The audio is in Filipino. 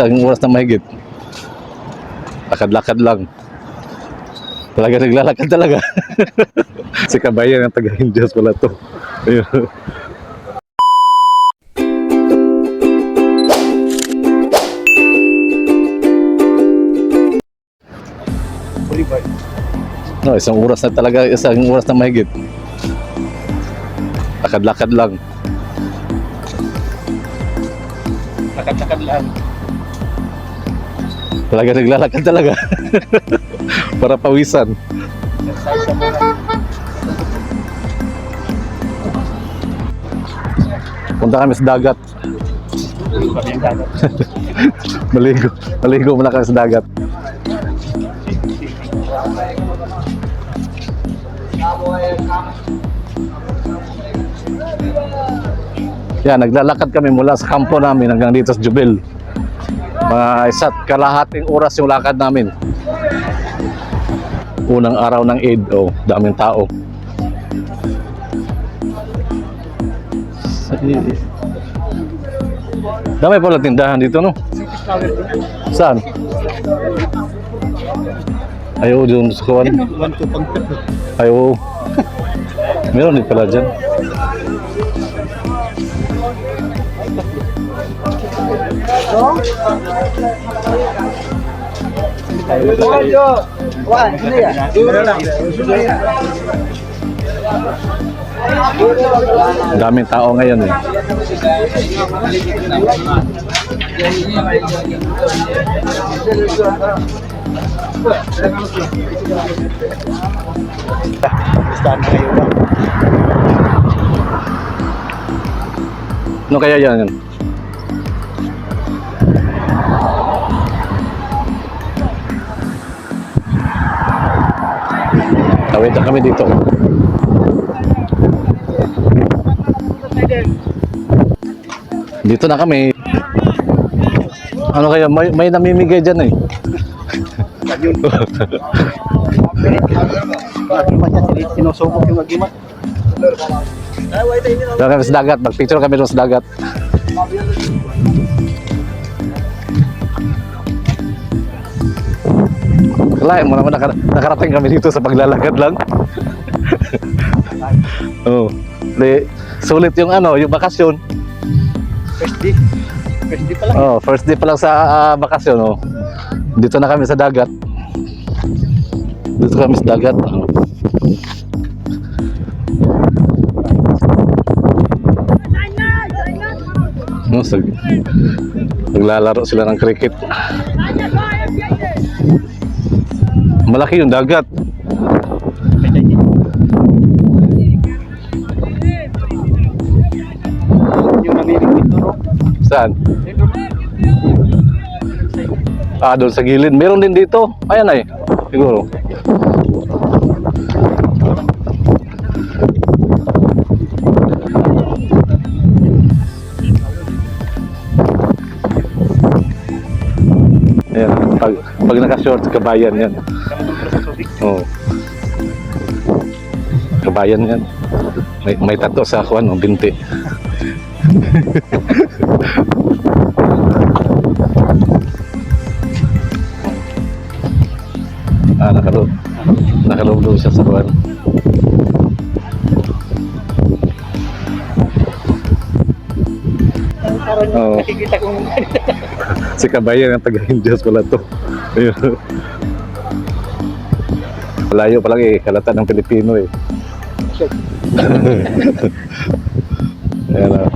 isang oras na mahigit. Lakad-lakad lang. Talaga naglalakad talaga. si Kabayan ang taga-Indios pala to. Ayun. No, isang oras na talaga, isang oras na mahigit. Lakad-lakad lang. Lakad-lakad lang. Talaga naglalakad talaga. Para pawisan. Punta kami sa dagat. Maligo. Maligo muna kami sa dagat. Yan, naglalakad kami mula sa kampo namin hanggang dito sa Jubil. Mga isa't kalahating oras yung lakad namin. Unang araw ng Eid, oh, daming tao. Dami pala tindahan dito, no? Saan? Ayaw, doon sa kawan. Ayaw. Meron din pala dyan. Daming tao ngayon eh. Stand kaya yan? Tawid na kami dito. Dito na kami. Ano kaya? May, may namimigay dyan eh. Sinusubok yung agimat. Dagat. Mag-picture kami doon sa dagat. Kalahin mo naman nakar- nakarating kami dito sa paglalakad lang. oh. Di, sulit yung ano, yung bakasyon. First day. First day pa lang. Oh, first day pa lang sa ah, bakasyon, oh. Dito na kami sa dagat. Dito kami sa dagat. Oh. No, sag naglalaro sila ng cricket. Malaki yung dagat. Yung namiling dito, no? Saan? Ah, doon sa gilid. Meron din dito. Ayan ay. Siguro. Ayan. Pag, pag naka-short, kabayan yan. Oo. Kabayan yan. May, may tato sa kuan, oh, binti. Ah, nakaloob. Nakaloob doon siya sa karon oh. nakikita ko si kabayan ang taga Indias pala to Malayo pa lang eh, kalatan ng Pilipino eh. Ayan na.